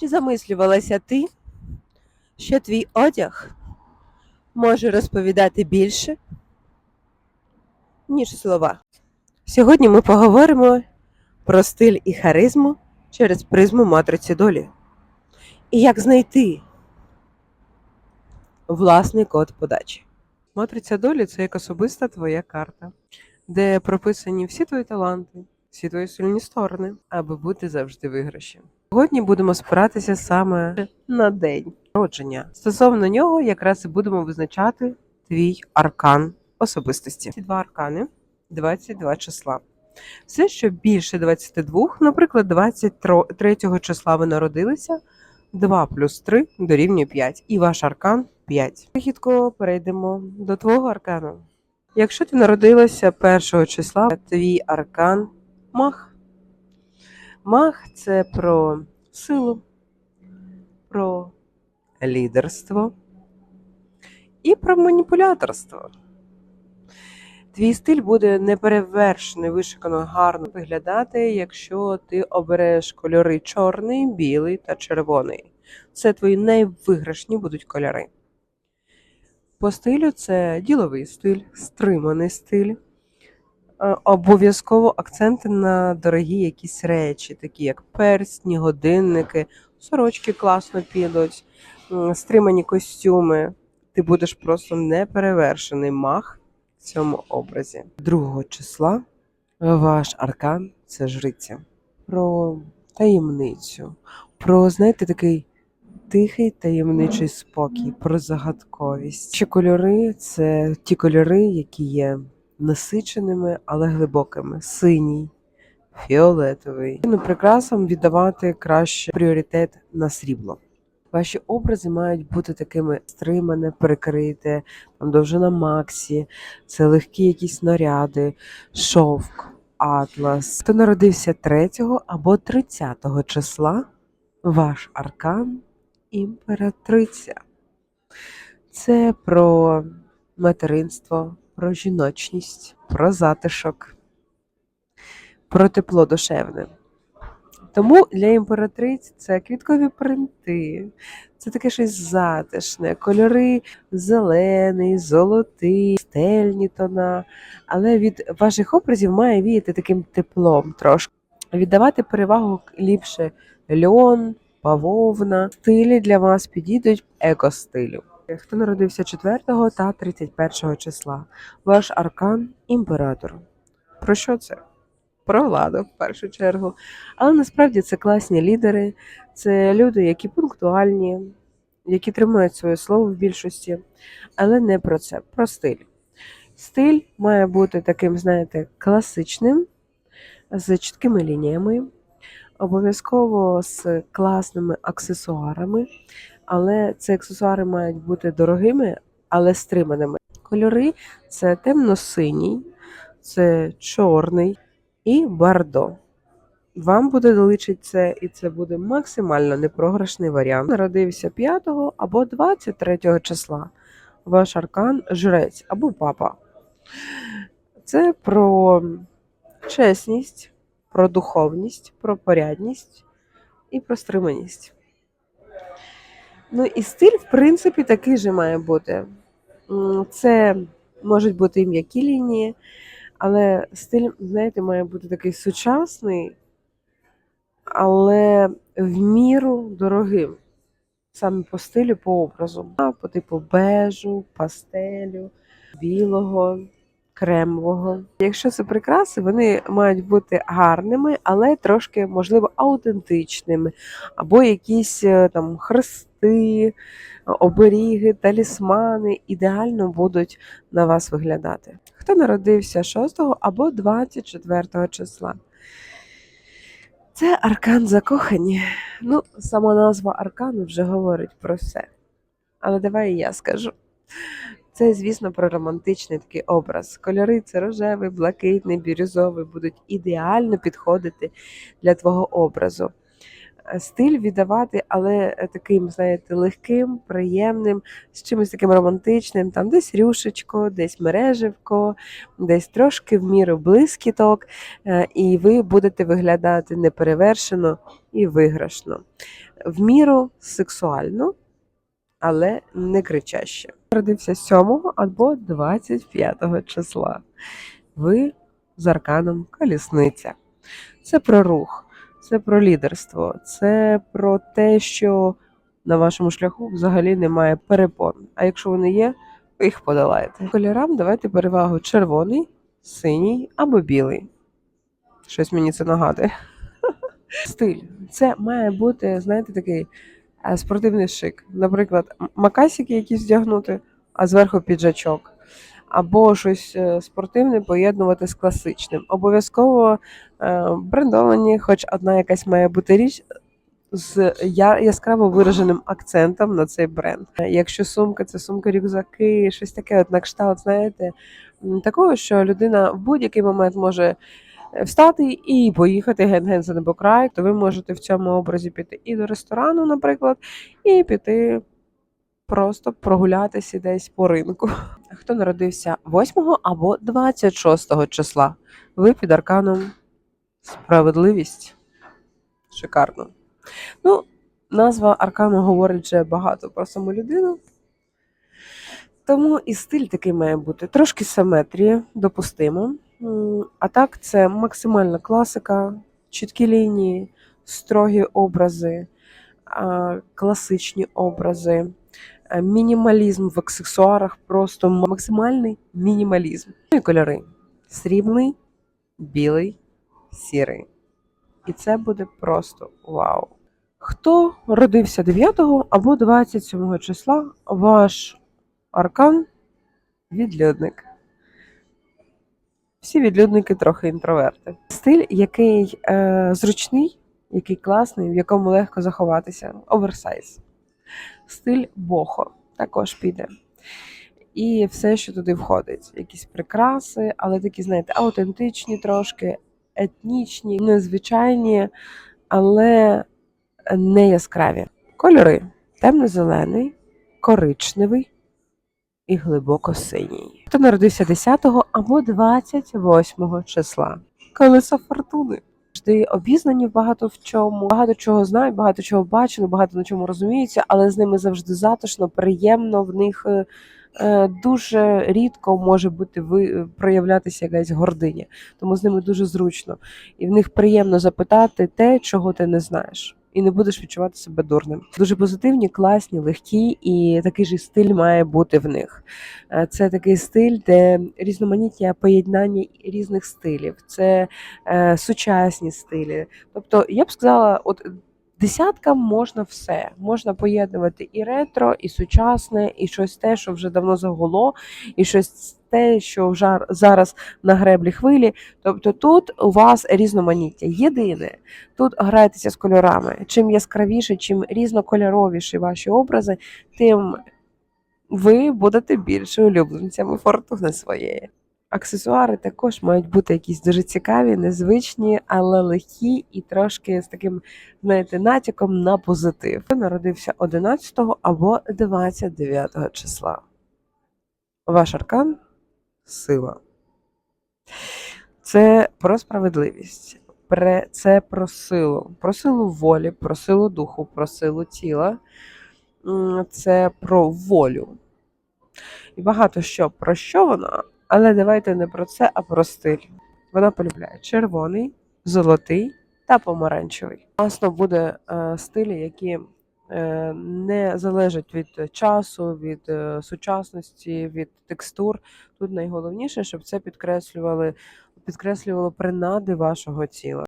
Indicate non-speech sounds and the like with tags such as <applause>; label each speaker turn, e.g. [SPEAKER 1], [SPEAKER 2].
[SPEAKER 1] Чи замислювалася ти, що твій одяг може розповідати більше, ніж слова? Сьогодні ми поговоримо про стиль і харизму через призму матриці долі. І як знайти власний код подачі. Матриця долі це як особиста твоя карта, де прописані всі твої таланти, всі твої сильні сторони, аби бути завжди виграшем. Сьогодні будемо спиратися саме на день народження. Стосовно нього, якраз і будемо визначати твій аркан особистості. Ці два аркани 22 числа. Все, що більше 22, наприклад, 23 числа ви народилися, 2 плюс 3 дорівнює 5. І ваш аркан 5. Вихідко перейдемо до твого аркану. Якщо ти народилася 1 числа, твій аркан мах. Мах це про силу, про лідерство і про маніпуляторство. Твій стиль буде неперевершений, вишикано гарно виглядати, якщо ти обереш кольори чорний, білий та червоний. Це твої найвиграшні будуть кольори. По стилю це діловий стиль, стриманий стиль. Е, Обов'язково акценти на дорогі якісь речі, такі як персні, годинники, сорочки класно підуть, стримані костюми. Ти будеш просто неперевершений мах в цьому образі. 2 числа ваш аркан це жриця. Про таємницю, про, знаєте, такий тихий таємничий спокій, про загадковість. Ще кольори це ті кольори, які є насиченими, але глибокими. Синій, фіолетовий. Ну, прикрасам віддавати краще пріоритет на срібло. Ваші образи мають бути такими стримане, перекрите, там довжина Максі, це легкі якісь наряди, шовк, атлас. Хто народився 3 або 30 числа, ваш аркан імператриця. Це про материнство, про жіночність, про затишок, про тепло душевне. Тому для імператриць це квіткові принти, це таке щось затишне, кольори зелений, золотий, стельні тона. Але від ваших образів має віяти таким теплом трошки. Віддавати перевагу ліпше льон, бавовна. Стилі для вас підійдуть еко-стилю. Хто народився 4 та 31 числа? Ваш аркан імператор. Про що це? Про владу в першу чергу. Але насправді це класні лідери, це люди, які пунктуальні, які тримають своє слово в більшості, але не про це, про стиль. Стиль має бути таким, знаєте, класичним, з чіткими лініями, обов'язково з класними аксесуарами, але ці аксесуари мають бути дорогими, але стриманими. Кольори це темно-синій, це чорний і бардо. Вам буде доличить це, і це буде максимально непрограшний варіант. Народився 5 або 23 числа. Ваш аркан жрець або папа. Це про чесність, про духовність, про порядність і про стриманість. Ну і стиль, в принципі, такий же має бути. Це можуть бути і м'які лінії, але стиль, знаєте, має бути такий сучасний, але в міру дорогим. Саме по стилю, по образу. По типу бежу, пастелю, білого, кремового. Якщо це прикраси, вони мають бути гарними, але трошки, можливо, аутентичними, або якісь е, там хрести, оберіги, талісмани ідеально будуть на вас виглядати. Хто народився 6 або 24 числа? Це аркан закохані. Ну, сама назва аркану вже говорить про все. Але давай я скажу. Це, звісно, про романтичний такий образ. Кольори це рожевий, блакитний, бірюзовий будуть ідеально підходити для твого образу. е, стиль віддавати, але е, таким, знаєте, легким, приємним, з чимось таким романтичним, там десь рюшечко, десь мереживко, десь трошки в міру блискіток, е, і ви будете виглядати неперевершено і виграшно. В міру сексуально, але не кричаще. Родився 7 або 25 числа. Ви з арканом колісниця. Це про рух, це про лідерство, це про те, що на вашому шляху взагалі немає перепон. А якщо вони є, ви їх подолаєте. Кольорам давайте перевагу червоний, синій або білий. Щось мені це нагадує. <laughs> Стиль. Це має бути, знаєте, такий спортивний шик. Наприклад, макасики якісь вдягнути, а зверху піджачок. Або щось е, спортивне поєднувати з класичним. Обов'язково е, брендовані, хоч одна якась має бути річ з яскраво вираженим акцентом на цей бренд. Е, Якщо сумка, це сумка рюкзаки, щось таке, от на кшталт, знаєте, такого, що людина в будь-який момент може е, встати і поїхати ген-ген за небокрай, то ви можете в цьому образі піти і до ресторану, наприклад, і піти просто прогулятися десь по ринку. <laughs> Хто народився 8 або 26 числа? Ви під арканом справедливість. Шикарно. Ну, назва аркану говорить вже багато про саму людину. Тому і стиль такий має бути. Трошки симетрії, допустимо. А так, це максимальна класика, чіткі лінії, строгі образи, класичні образи, е, мінімалізм в аксесуарах, просто максимальний мінімалізм. Ну і кольори: срібний, білий, сірий. І це буде просто вау. Хто родився 9 або 27 числа, ваш аркан відлюдник. Всі відлюдники трохи інтроверти. Стиль, який е, зручний, який класний, в якому легко заховатися. Оверсайз. Стиль бохо також піде. І все, що туди входить. Якісь прикраси, але такі, знаєте, аутентичні трошки, етнічні, незвичайні, але не яскраві. Кольори: темно-зелений, коричневий і глибоко синій. Хто народився 10 або 28 числа. Колесо фортуни. Завжди обізнані багато в чому, багато чого знають, багато чого бачили, багато на чому розуміються, але з ними завжди затишно, приємно. В них е, е, дуже рідко може бути ви проявлятися якась гординя, тому з ними дуже зручно. І в них приємно запитати те, чого ти не знаєш. І не будеш відчувати себе дурним. Дуже позитивні, класні, легкі, і такий же стиль має бути в них. Е, Це такий стиль, де різноманіття поєднання різних стилів, це е, сучасні стилі. Тобто, я б сказала, от десяткам можна все. Можна поєднувати і ретро, і сучасне, і щось те, що вже давно загуло, і щось те, що вже зараз на греблі хвилі. Тобто тут у вас різноманіття. Єдине, тут грайтеся з кольорами. Чим яскравіше, чим різнокольоровіші ваші образи, тим ви будете більше улюбленцями фортуни своєї. Аксесуари також мають бути якісь дуже цікаві, незвичні, але легкі і трошки з таким, знаєте, натяком на позитив. Народився 11 або 29 числа. Ваш аркан сила. Це про справедливість, це про силу, про силу волі, про силу духу, про силу тіла. Це про волю. І багато що про що вона, але давайте не про це, а про стиль. Вона полюбляє червоний, золотий та помаранчевий. Власно буде е, стилі, які е, не залежать від часу, від е, сучасності, від текстур. Тут найголовніше, щоб це підкреслювали, підкреслювало принади вашого тіла.